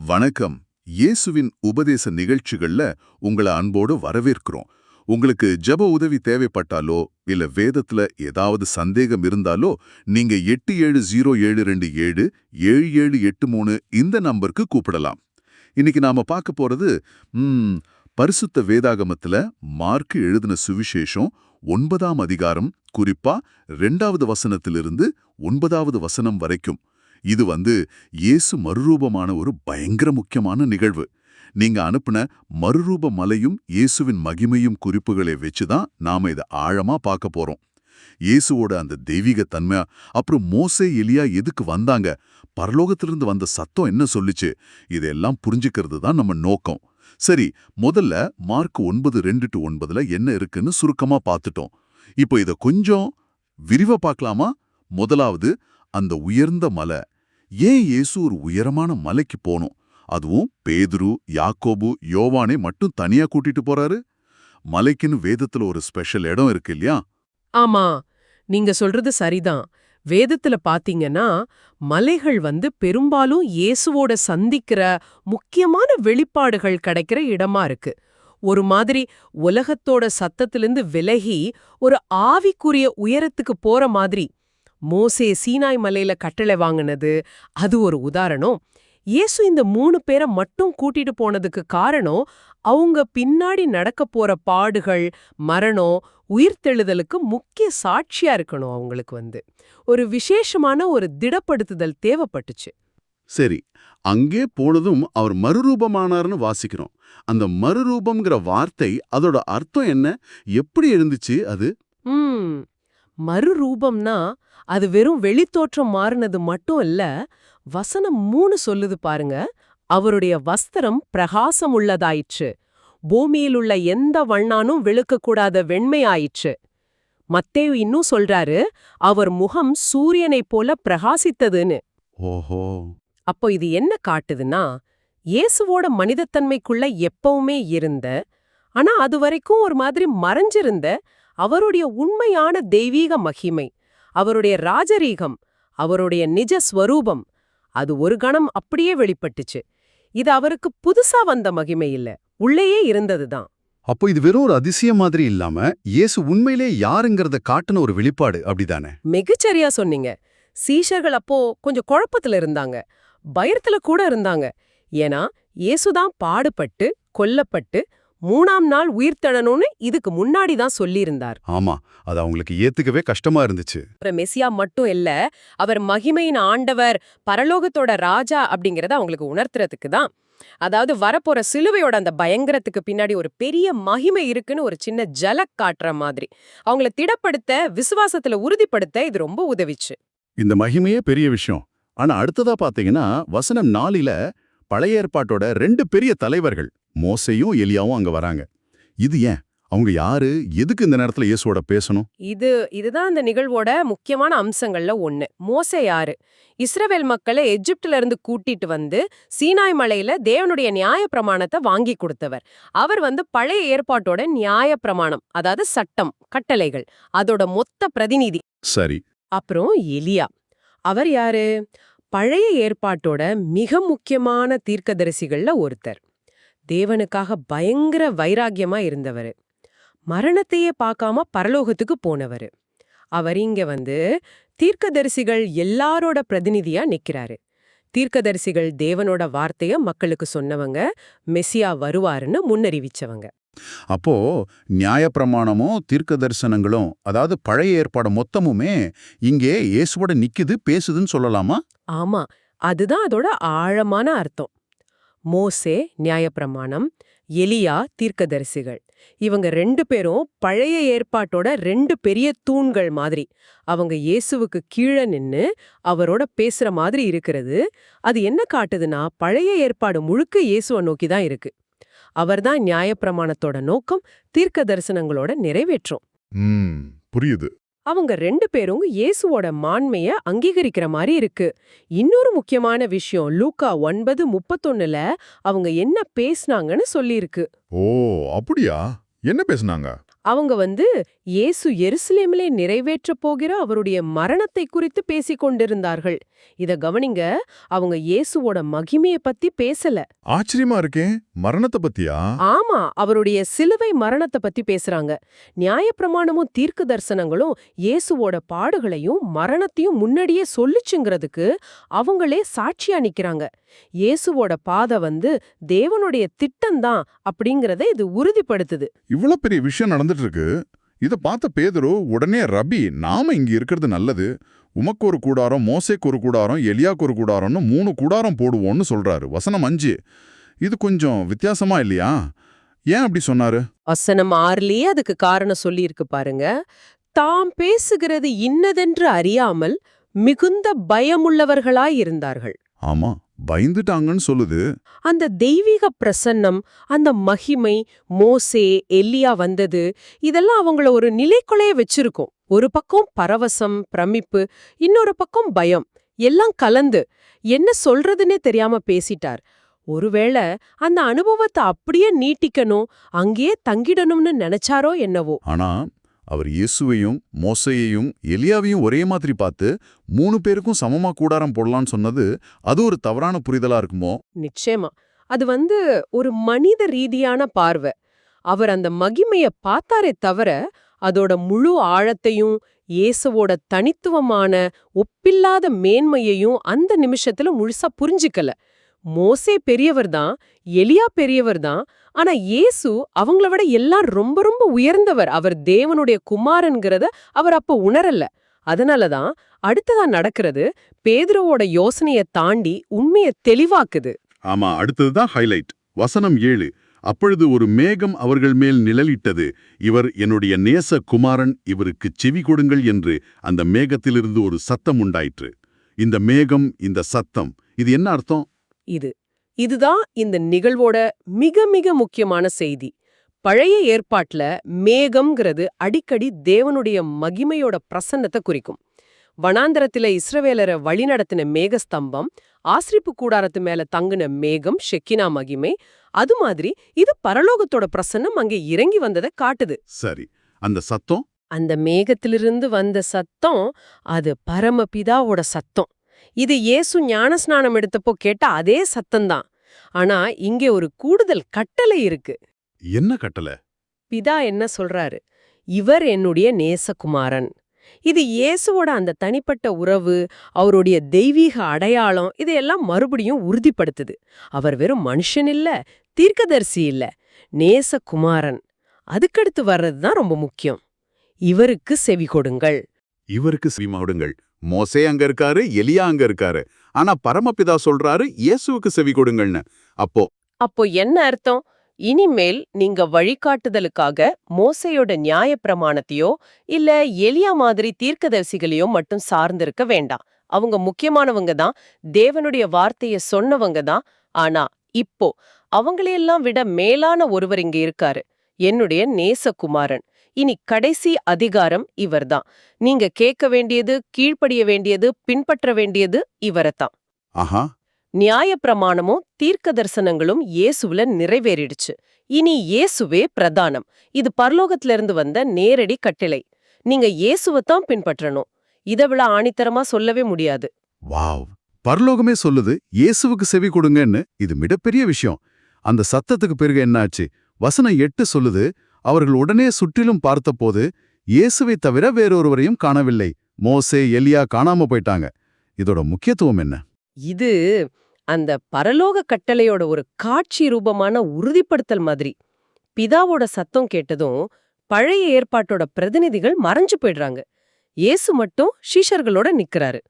வணக்கம். இயேசுவின் உபதேச நிகழ்ச்சிகள்ல உங்களை அன்போடு வரவேற்கிறோம். உங்களுக்கு ஜெப உதவி தேவைப்பட்டாலோ இல்ல வேதத்துல ஏதாவது சந்தேகம் இருந்தாலோ நீங்க எட்டு ஏழு ஜீரோ ஏழு ரெண்டு ஏழு ஏழு ஏழு எட்டு மூணு இந்த நம்பருக்கு கூப்பிடலாம். இன்னைக்கு நாம பார்க்க போறது ம், பரிசுத்த வேதாகமத்துல மார்க்கு எழுதின சுவிசேஷம் ஒன்பதாம் அதிகாரம் குறிப்பா ரெண்டாவது வசனத்திலிருந்து ஒன்பதாவது வசனம் வரைக்கும். இது வந்து இயேசு மறுரூபமான ஒரு பயங்கர முக்கியமான நிகழ்வு. நீங்க அனுப்புன மறுரூப மலையும் இயேசுவின் மகிமையும் குறிப்புகளை வச்சுதான் நாம இதை ஆழமா பார்க்க போறோம். இயேசுவோட அந்த தெய்வீக தன்மை அப்புறம் மோசே எலியா எதுக்கு வந்தாங்க பரலோகத்திலிருந்து வந்த சத்தம் என்ன சொல்லுச்சு இதெல்லாம் புரிஞ்சுக்கிறது தான் நம்ம நோக்கம். சரி முதல்ல மார்க் ஒன்பது ரெண்டு டு ஒன்பதுல என்ன இருக்குன்னு சுருக்கமா பார்த்துட்டோம் இப்போ இத கொஞ்சம் விரிவா பார்க்கலாமா முதலாவது அந்த உயர்ந்த மலை ஏன் இயேசு ஒரு உயரமான மலைக்கு போனோம்? அதுவும் பேதுரு யாக்கோபு யோவானை மட்டும் தனியா கூட்டிட்டு போறாரு? மலைக்குன்னு வேதத்துல ஒரு ஸ்பெஷல் இடம் இருக்கு இல்லையா? ஆமா. நீங்க சொல்றது சரிதான். வேதத்துல பாத்தீங்கன்னா மலைகள் வந்து பெரும்பாலும் இயேசுவோட சந்திக்கிற முக்கியமான வெளிப்பாடுகள் கிடைக்கிற இடமா இருக்கு. ஒரு மாதிரி உலகத்தோட சத்தத்திலிருந்து விலகி ஒரு ஆவிக்குரிய உயரத்துக்கு போற மாதிரி மோசே சீனாய் மலையில கட்டளை வாங்குனது. அது ஒரு உதாரணம். இயேசு இந்த மூணு பேரை மட்டும் கூட்டிட்டு போனதுக்கு காரணம் அவங்க பின்னாடி நடக்க போற பாடுகள் மரணம் உயிர்த்தெழுதலுக்கு முக்கிய சாட்சியா இருக்கணும் அவங்களுக்கு வந்து. ஒரு விசேஷமான ஒரு திடப்படுத்துதல் தேவைப்பட்டுச்சு. சரி அங்கே போனதும் அவர் மறுரூபமானார்னு வாசிக்கிறோம். அந்த மறுரூபம்ங்கிற வார்த்தை அதோட அர்த்தம் என்ன? எப்படி இருந்துச்சு அது? மறுரூபம்னா அது வெறும் வெளித்தோற்றம் மாறினது மட்டும் இல்ல வசனம் மூணு சொல்லுது பாருங்க. அவருடைய வஸ்திரம் பிரகாசம் உள்ளதாயிற்று. பூமியிலுள்ள எந்த வண்ணானும் வெளுக்கக்கூடாத வெண்மையாயிற்று. மத்தேயு இன்னும் சொல்றாரு அவர் முகம் சூரியனைப் போல பிரகாசித்ததுன்னு. ஓஹோ. அப்போ இது என்ன காட்டுதுன்னா இயேசுவோட மனிதத்தன்மைக்குள்ள எப்பவுமே இருந்த ஆனா அது வரைக்கும் ஒரு மாதிரி மறைஞ்சிருந்த அவருடைய உண்மையான தெய்வீக மகிமை. அவருடைய ராஜரீகம் அவருடைய நிஜ ஸ்வரூபம் அது ஒரு கணம் அப்படியே வெளிப்பட்டுச்சு. இது அவருக்கு புதுசா வந்த மகிமை இல்ல. உள்ளேயே இருந்ததுதான் அப்போ இது வெறும் ஒரு அதிசயம் மாதிரி இல்லாம இயேசு உண்மையிலே யாருங்கிறத காட்டுன ஒரு வெளிப்பாடு அப்படிதானே? மிகச்சரியா சொன்னீங்க. சீஷர்கள் அப்போ கொஞ்சம் குழப்பத்துல இருந்தாங்க. பயத்துல கூட இருந்தாங்க. ஏன்னா இயேசுதான் பாடுபட்டு கொல்லப்பட்டு மூணாம் நாள் உயிர்த்தெழணும்னு இதுக்கு முன்னாடி தான் சொல்லியிருந்தார். ஆமா அது அவங்களுக்கு ஏத்துக்கவே கஷ்டமா இருந்துச்சு. மெசியா மட்டும் இல்ல அவர் மகிமையின் ஆண்டவர் பரலோகத்தோட ராஜா அப்படிங்கறத அவங்களுக்கு உணர்த்துறதுக்கு தான். அதாவது வரப்போற சிலுவையோட அந்த பயங்கரத்துக்கு பின்னாடி ஒரு பெரிய மகிமை இருக்குன்னு ஒரு சின்ன ஜலக் காட்டுற மாதிரி. அவங்கள திடப்படுத்த விசுவாசத்துல உறுதிப்படுத்த இது ரொம்ப உதவிச்சு. இந்த மகிமையே பெரிய விஷயம். ஆனா அடுத்ததா பாத்தீங்கன்னா வசனம் நாலில பழைய ஏற்பாட்டோட ரெண்டு பெரிய தலைவர்கள் மோசையும் எலியாவும் அங்க வராங்க. இது ஏன்? அவங்க யாரு? எதுக்கு இந்த நேரத்துல இயேசுவோட பேசணும்? இது இதுதான் அந்த நிகழ்வோட முக்கியமான அம்சங்கள்ல ஒண்ணு. மோசே யாரு? இஸ்ரவேல் மக்களை எஜிப்துல இருந்து கூட்டிட்டு வந்து சீனாய் மலையில தேவனுடைய நியாய பிரமாணத்தை வாங்கி கொடுத்தவர். அவர் வந்து பழைய ஏற்பாட்டோட நியாய பிரமாணம் அதாவது சட்டம் கட்டளைகள் அதோட மொத்த பிரதிநிதி. சரி. அப்புறம் எலியா. அவர் யாரு? பழைய ஏற்பாட்டோட மிக முக்கியமான தீர்க்கதரிசிகள்ல ஒருத்தர். தேவனுக்காக பயங்கர வைராக்கியமா இருந்தவர். மரணத்தையே பார்க்காம பரலோகத்துக்கு போனவர். அவர் இங்க வந்து தீர்க்கதரிசிகள் எல்லாரோட பிரதிநிதியா நிக்கிறாரு. தீர்க்கதரிசிகள் தேவனோட வார்த்தைய மக்களுக்கு சொன்னவங்க மெசியா வருவாருன்னு முன்னறிவிச்சவங்க. அப்போ நியாயப்பிரமாணமும் தீர்க்க தரிசனங்களும் அதாவது பழைய ஏற்பாடு மொத்தமுமே இங்கே இயேசுவோட நிக்குது பேசுதுன்னு சொல்லலாமா? ஆமா அதுதான் அதோட ஆழமான அர்த்தம். மோசே நியாயப்பிரமாணம் எலியா தீர்க்கதரிசிகள். இவங்க ரெண்டு பேரும் பழைய ஏற்பாட்டோட ரெண்டு பெரிய தூண்கள் மாதிரி. அவங்க இயேசுவுக்கு கீழே நின்னு அவரோட பேசுற மாதிரி இருக்கிறது. அது என்ன காட்டுதுன்னா பழைய ஏற்பாடு முழுக்க இயேசுவை நோக்கி தான் இருக்கு. அவர்தான் நியாயப்பிரமாணத்தோட நோக்கம் தீர்க்க தரிசனங்களோட நிறைவேற்றும் புரியுது. அவங்க ரெண்டு பேரும் இயேசுவோட மாண்மைய அங்கீகரிக்கிற மாதிரி இருக்கு. இன்னொரு முக்கியமான விஷயம் லூக்கா ஒன்பது முப்பத்தொன்னுல அவங்க என்ன பேசுனாங்கன்னு சொல்லியிருக்கு. ஓ அப்படியா? என்ன பேசுனாங்க? அவங்க வந்து இயேசு எருசலேமிலே நிறைவேற்றப் போகிற அவருடைய மரணத்தை குறித்து பேசிக் கொண்டிருந்தார்கள். இத கவனிங்க அவங்க இயேசுவோட மகிமைய பத்தி பேசல. ஆச்சரியமா இருக்கேன் மரணத்தை பத்தியா? ஆமா அவருடைய சிலுவை மரணத்தை பத்தி பேசுறாங்க. நியாயப்பிரமாணமும் தீர்க்க தரிசனங்களும் இயேசுவோட பாடுகளையும் மரணத்தையும் முன்னாடியே சொல்லுச்சுங்கிறதுக்கு அவங்களே சாட்சியா நிக்கிறாங்க. இயேசுவோட பாதை வந்து தேவனுடைய திட்டம்தான் அப்படிங்கறத இது உறுதிப்படுத்துது. இவ்வளவு பெரிய விஷயம் நடந்துட்டு இருக்கு இத பார்த்த பேதுரு உடனே ரபி நாம இங்க இருக்கிறது நல்லது. உமக்கு ஒரு கூடாரம் மோசேக்கு ஒரு கூடாரம் எலியாக்கு ஒரு கூடாரம்னு மூணு கூடாரம் போடுவோம்னு சொல்றாரு. வசனம் அஞ்சு. இது கொஞ்சம் வித்தியாசமா இல்லையா? ஏன் அப்படி சொன்னாரு? வசனம் ஆறுலயே அதுக்கு காரணம் சொல்லியிருக்கு பாருங்க. தாம் பேசுகிறது இன்னதென்று அறியாமல் மிகுந்த பயமுள்ளவர்களாய் இருந்தார்கள். ஆமா. பயந்துட்டாங்கன்னு சொல்லுது. அந்த தெய்வீக பிரசன்னம் அந்த மகிமை மோசே எல்லியா வந்தது இதெல்லாம் அவங்கள ஒரு நிலைக்குள்ளேயே வச்சிருக்கும். ஒரு பக்கம் பரவசம் பிரமிப்பு இன்னொரு பக்கம் பயம். எல்லாம் கலந்து என்ன சொல்றதுன்னே தெரியாம பேசிட்டார். ஒருவேளை அந்த அனுபவத்தை அப்படியே நீட்டிக்கணும் அங்கேயே தங்கிடணும்னு நினைச்சாரோ என்னவோ. ஆனா அவர் இயேசுவையும் மோசையையும் எலியாவையும் ஒரே மாதிரி பார்த்து மூணு பேருக்கும் சமமா கூடாரம் போடலான்னு சொன்னது அது ஒரு தவறான புரிதலா இருக்குமோ? நிச்சயமா. அது வந்து ஒரு மனித ரீதியான பார்வை. அவர் அந்த மகிமைய பார்த்தாரே தவிர அதோட முழு ஆழத்தையும் இயேசுவோட தனித்துவமான ஒப்பில்லாத மேன்மையையும் அந்த நிமிஷத்துல முழுசா புரிஞ்சுக்கல. மோசே பெரியவர்தான் எலியா பெரியவர்தான் ஆனா இயேசு அவங்கள விட எல்லாம் ரொம்ப ரொம்ப உயர்ந்தவர். அவர் தேவனுடைய குமாரன்கிறத அவர் அப்ப உணரல. அதனாலதான் அடுத்ததா நடக்கிறது பேதுருவோட யோசனைய தாண்டி உண்மைய தெளிவாக்குது. ஆமா அடுத்ததுதான் ஹைலைட். வசனம் ஏழு அப்பொழுது ஒரு மேகம் அவர்கள் மேல் நிழலிட்டது. இவர் என்னுடைய நேச குமாரன் இவருக்கு செவி கொடுங்கள் என்று அந்த மேகத்திலிருந்து ஒரு சத்தம் உண்டாயிற்று. இந்த மேகம் இந்த சத்தம் இது என்ன அர்த்தம்? இது. இதுதான் இந்த நிகழ்வோட மிக மிக முக்கியமான செய்தி. பழைய ஏற்பாட்ல மேகம்ங்கிறது அடிக்கடி தேவனுடைய மகிமையோட பிரசன்னத்தை குறிக்கும். வனாந்தரத்தில இஸ்ரவேலரை வழிநடத்தின மேகஸ்தம்பம் ஆசிரிப்பு கூடாரத்து மேல தங்குன மேகம் ஷெக்கினா மகிமை அது மாதிரி இது பரலோகத்தோட பிரசன்னம் அங்கே இறங்கி வந்ததை காட்டுது. சரி அந்த சத்தம்? அந்த மேகத்திலிருந்து வந்த சத்தம் அது பரமபிதாவோட சத்தம். இது இயேசு ஞானஸ்நானம் எடுத்தப்போ கேட்ட அதே சத்தம்தான். ஆனா இங்கே ஒரு கூடுதல் கட்டளை இருக்கு. என்ன கட்டளை? பிதா என்ன சொல்றாரு? இவர் என்னுடைய நேசகுமாரன். இது இயேசுவோட அந்த தனிப்பட்ட உறவு அவருடைய தெய்வீக அடையாளம் இதையெல்லாம் மறுபடியும் உறுதிப்படுத்துது. அவர் வெறும் மனுஷன் இல்ல தீர்க்கதரிசி இல்ல நேசகுமாரன். அதுக்கடுத்து வர்றது தான் ரொம்ப முக்கியம். இவருக்கு செவி கொடுங்கள். இவருக்கு செவிமாடுங்கள் மோசே அங்க இருக்காரு எலியா அங்க இருக்காரு. ஆனா பரமபிதா சொல்றாரு இயேசுவுக்கு செவி கொடுங்கள்னு. அப்போ அப்போ என்ன அர்த்தம்? இனிமேல் நீங்க வழிகாட்டுதலுக்காக மோசையோட நியாய பிரமாணத்தையோ இல்ல எலியா மாதிரி தீர்க்கதரிசிகளையோ மட்டும் சார்ந்திருக்க வேண்டாம். அவங்க முக்கியமானவங்க தான் தேவனுடைய வார்த்தைய சொன்னவங்க தான். ஆனா இப்போ அவங்களையெல்லாம் விட மேலான ஒருவர் இங்க இருக்காரு என்னுடைய நேசகுமாரன். இனி கடைசி அதிகாரம் இவர்தான். நீங்க கேட்க வேண்டியது கீழ்ப்படிய வேண்டியது பின்பற்ற வேண்டியது இவரைத்தான். ஆஹா. நியாயப்பிரமாணமும் தீர்க்க தரிசனங்களும் இயேசுவுல நிறைவேறிடுச்சு. இனி இயேசுவே பிரதானம். இது பரலோகத்திலிருந்து வந்த நேரடி கட்டளை. நீங்க இயேசுவைத்தான் பின்பற்றணும். இதை விட ஆணித்தரமா சொல்லவே முடியாது. வாவ். பரலோகமே சொல்லுது இயேசுவுக்கு செவி கொடுங்கன்னு இது மிகப்பெரிய விஷயம். அந்த சத்தத்துக்கு பிறகு என்னாச்சு? வசனம் எட்டு சொல்லுது அவர்கள் உடனே சுற்றிலும் பார்த்தபோது இயேசுவை தவிர வேறொருவரையும் காணவில்லை. மோசே எலியா காணாம போயிட்டாங்க. இதோட முக்கியத்துவம் என்ன? இது அந்த பரலோக கட்டளையோட ஒரு காட்சி ரூபமான உறுதிப்படுத்தல் மாதிரி. பிதாவோட சத்தம் கேட்டதும் பழைய ஏற்பாட்டோட பிரதிநிதிகள் மறைஞ்சு போயிடுறாங்க. இயேசு மட்டும் ஷீஷர்களோட நிக்கிறாரு.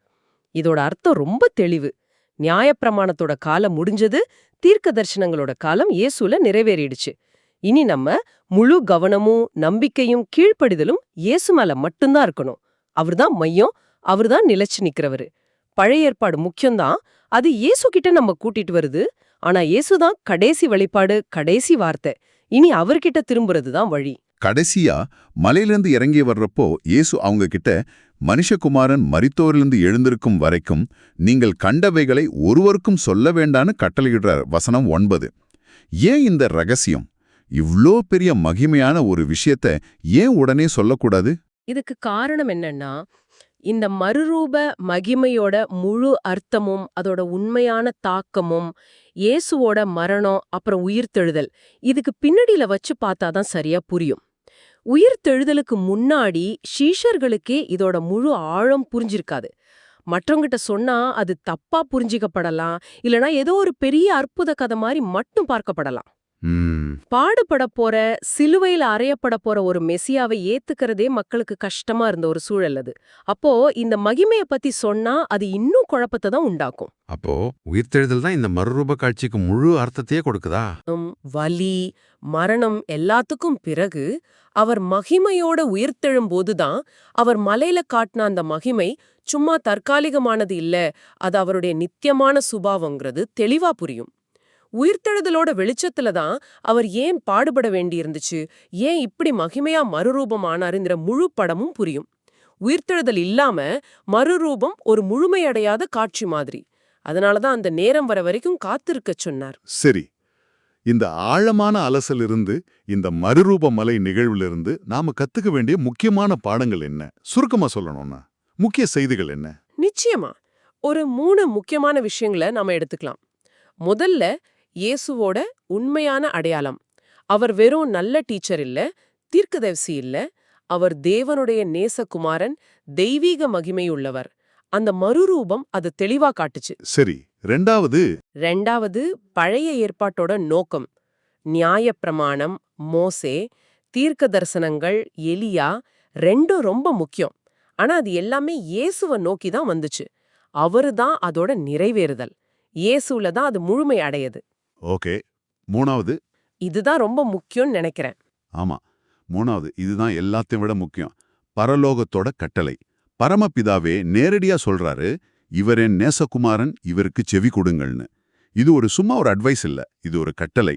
இதோட அர்த்தம் ரொம்ப தெளிவு. நியாயப்பிரமாணத்தோட காலம் முடிஞ்சது தீர்க்க தரிசனங்களோட காலம் இயேசுல நிறைவேறிடுச்சு. இனி நம்ம முழு கவனமும் நம்பிக்கையும் கீழ்ப்படிதலும் இயேசு மேல மட்டும்தான் இருக்கணும். அவர்தான் மையம் அவர்தான் நிலைச்சு நிக்கிறவரு. பழைய ஏற்பாடு முக்கியம்தான். அது இயேசு கிட்ட நம்ம கூட்டிட்டு வருது. ஆனா இயேசுதான் கடைசி வழிபாடு கடைசி வார்த்தை. இனி அவர்கிட்ட திரும்புறது தான் வழி. கடைசியா மலையிலிருந்து இறங்கி வர்றப்போ இயேசு அவங்க கிட்ட மனுஷகுமாரன் மரித்தோரிலிருந்து எழுந்திருக்கும் வரைக்கும் நீங்கள் கண்டவைகளை ஒருவருக்கும் சொல்ல வேண்டான்னு கட்டளையிடுறார். வசனம் ஒன்பது. ஏன் இந்த ரகசியம்? இவ்ளோ பெரிய மகிமையான ஒரு விஷயத்த ஏன் உடனே சொல்லக்கூடாது? இதுக்கு காரணம் என்னன்னா இந்த மறுரூப மகிமையோட முழு அர்த்தமும் அதோட உண்மையான தாக்கமும் இயேசுவோட மரணம் அப்புறம் உயிர்த்தெழுதல் இதுக்கு பின்னடியில வச்சு பார்த்தாதான் சரியா புரியும். உயிர்த்தெழுதலுக்கு முன்னாடி ஷீஷர்களுக்கே இதோட முழு ஆழம் புரிஞ்சிருக்காது. மற்றவங்கிட்ட சொன்னா அது தப்பா புரிஞ்சிக்கப்படலாம் இல்லனா ஏதோ ஒரு பெரிய அற்புத கதை மாதிரி மட்டும் பார்க்கப்படலாம். பாடுபட போற சிலுவையில அறையப்பட போற ஒரு மெசியாவை ஏத்துக்கிறதே மக்களுக்கு கஷ்டமா இருந்த ஒரு சூழல் அது. அப்போ இந்த மகிமைய பத்தி சொன்னா அது இன்னும் குழப்பத்தை தான் உண்டாக்கும். அப்போ உயிர்த்தெழுதல் தான் இந்த மறுரூப காட்சிக்கு முழு அர்த்தத்தையே கொடுக்குதா? வலி மரணம் எல்லாத்துக்கும் பிறகு அவர் மகிமையோட உயிர்த்தெழும்போதுதான் அவர் மலையில காட்டின அந்த மகிமை சும்மா தற்காலிகமானது இல்ல அது அவருடைய நித்தியமான சுபாவங்கிறது தெளிவா புரியும். உயிர்த்தெழுதலோட வெளிச்சத்துல தான் அவர் ஏன் பாடுபட வேண்டியிருந்துச்சு? ஏன் இப்படி மகிமையா மறுரூபமானாருங்கிற முழு படமும் புரியும்? உயிர்த்தெழுதல் இல்லாம மறுரூபம் ஒரு முழுமையடையாத காட்சி மாதிரி. அதனாலதான் அந்த நேரம் வர வரைக்கும் காத்திருக்கச் சொன்னார். சரி. இந்த ஆழமான அலசல் இருந்து இந்த மறுரூப மலை நிகழ்விலிருந்து நாம கத்துக்க வேண்டிய முக்கியமான பாடங்கள் என்ன? சுருக்கமா சொல்லணும்னா? முக்கிய செய்திகள் என்ன? நிச்சயமா. ஒரு மூணு முக்கியமான விஷயங்களை நாம எடுத்துக்கலாம். முதல்ல இயேசுவோட உண்மையான அடையாளம். அவர் வெறும் நல்ல டீச்சர் இல்ல தீர்க்கதரிசி இல்ல அவர் தேவனுடைய நேசகுமாரன் தெய்வீக மகிமையுள்ளவர். அந்த மறுரூபம் அது தெளிவா காட்டுச்சு. சரி ரெண்டாவது. ரெண்டாவது பழைய ஏற்பாட்டோட நோக்கம். நியாயப்பிரமாணம் மோசே தீர்க்க தரிசனங்கள் எலியா ரெண்டும் ரொம்ப முக்கியம். ஆனா அது எல்லாமே இயேசுவ நோக்கி தான் வந்துச்சு. அவரு தான் அதோட நிறைவேறுதல். இயேசுல தான் அது முழுமை அடையுது. ஓகே. மூணாவது? இதுதான் ரொம்ப முக்கியம்னு நினைக்கிறேன். ஆமா. மூணாவது இதுதான் எல்லாத்தையும் விட முக்கியம். பரலோகத்தோட கட்டளை. பரமபிதாவே நேரடியா சொல்றாரு இவர் என் நேசகுமாரன் இவருக்கு செவி கொடுங்கள்னு. இது ஒரு சும்மா ஒரு அட்வைஸ் இல்ல. இது ஒரு கட்டளை.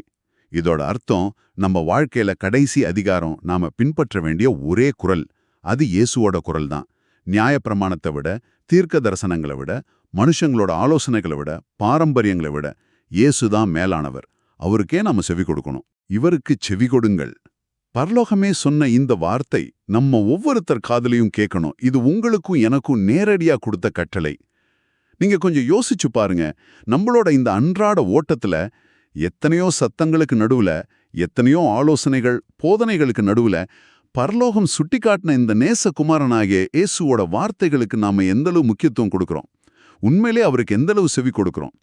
இதோட அர்த்தம் நம்ம வாழ்க்கையில கடைசி அதிகாரம் நாம பின்பற்ற வேண்டிய ஒரே குரல். அது இயேசுவோட குரல் தான் நியாயப்பிரமாணத்தை விட தீர்க்க தரிசனங்களை விட மனுஷங்களோட ஆலோசனைகளை விட பாரம்பரியங்களை விட இயேசு தான் மேலானவர். அவருக்கே நாம செவி கொடுக்கணும். இவருக்கு செவி கொடுங்கள். பரலோகமே சொன்ன இந்த வார்த்தை நம்ம ஒவ்வொருத்தர் காதலையும் கேட்கணும். இது உங்களுக்கும் எனக்கும் நேரடியா கொடுத்த கட்டளை. நீங்க கொஞ்சம் யோசிச்சு பாருங்க. நம்மளோட இந்த அன்றாட ஓட்டத்துல எத்தனையோ சத்தங்களுக்கு நடுவுல எத்தனையோ ஆலோசனைகள் போதனைகளுக்கு நடுவுல பரலோகம் சுட்டிக்காட்டின இந்த நேசகுமாரனாகிய இயேசுவோட வார்த்தைகளுக்கு நாம எந்தளவு முக்கியத்துவம் கொடுக்கறோம்? உண்மையிலே அவருக்கு எந்தளவு செவி கொடுக்கிறோம்?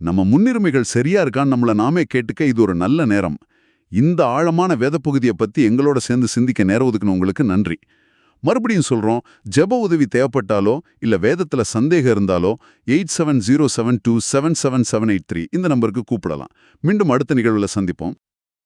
நம்ம முன்னுரிமைகள் சரியா இருக்கான்னு நம்மள நாமே கேட்டுக்க இது ஒரு நல்ல நேரம். இந்த ஆழமான வேதப்பகுதியை பத்தி எங்களோட சேர்ந்து சிந்திக்க நேரம் ஒதுக்குன உங்களுக்கு நன்றி. மறுபடியும் சொல்றோம் ஜெப உதவி தேவைப்பட்டாலோ இல்ல வேதத்துல சந்தேகம் இருந்தாலோ eight seven zero seven two seven seven seven eight three இந்த நம்பருக்கு கூப்பிடலாம். மீண்டும் அடுத்த நிகழ்வுல சந்திப்போம்.